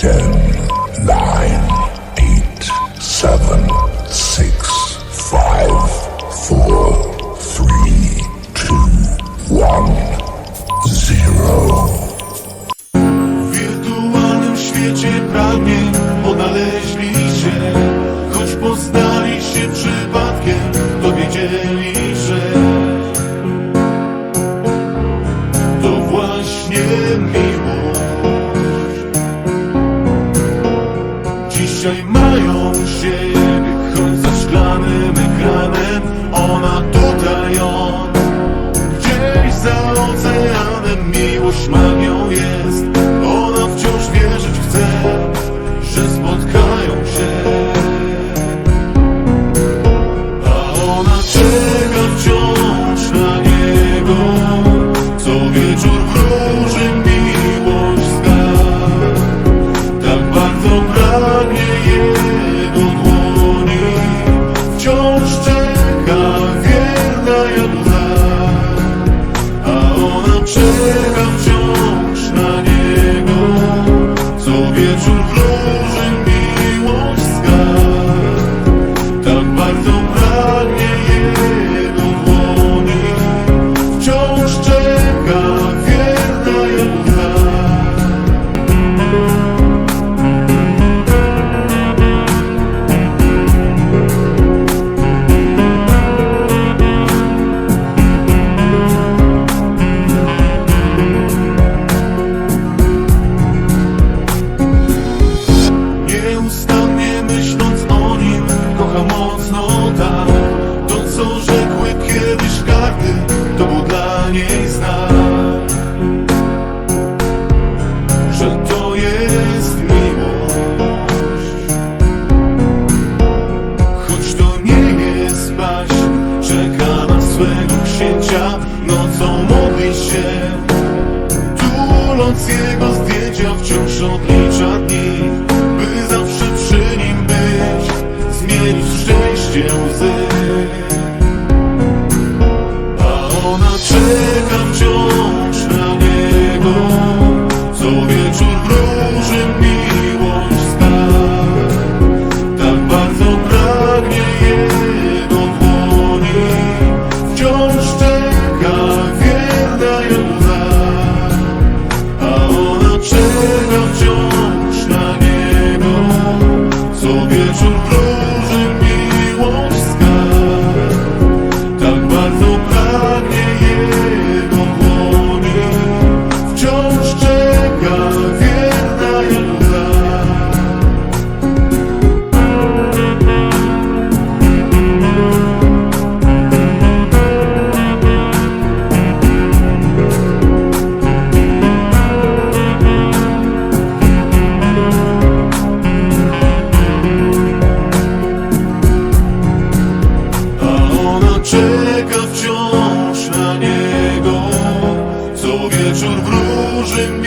Ten, nine, eight, seven, six, five, four, three, two, one, zero. W wirtualnym świecie pragnień odnaleźli się Choć poznali się przypadkiem, dowiedzieli, że To właśnie miłość czeka wciąż na niego. Co wieczór kiedyś karty To był dla niej znak Że to jest miłość. Choć to nie jest paść Czeka na swego księcia Nocą modli się. Tuląc jego zdjęcia wciąż odlicza dni By zawsze przy nim być Zmienić szczęście łzy will you Bożym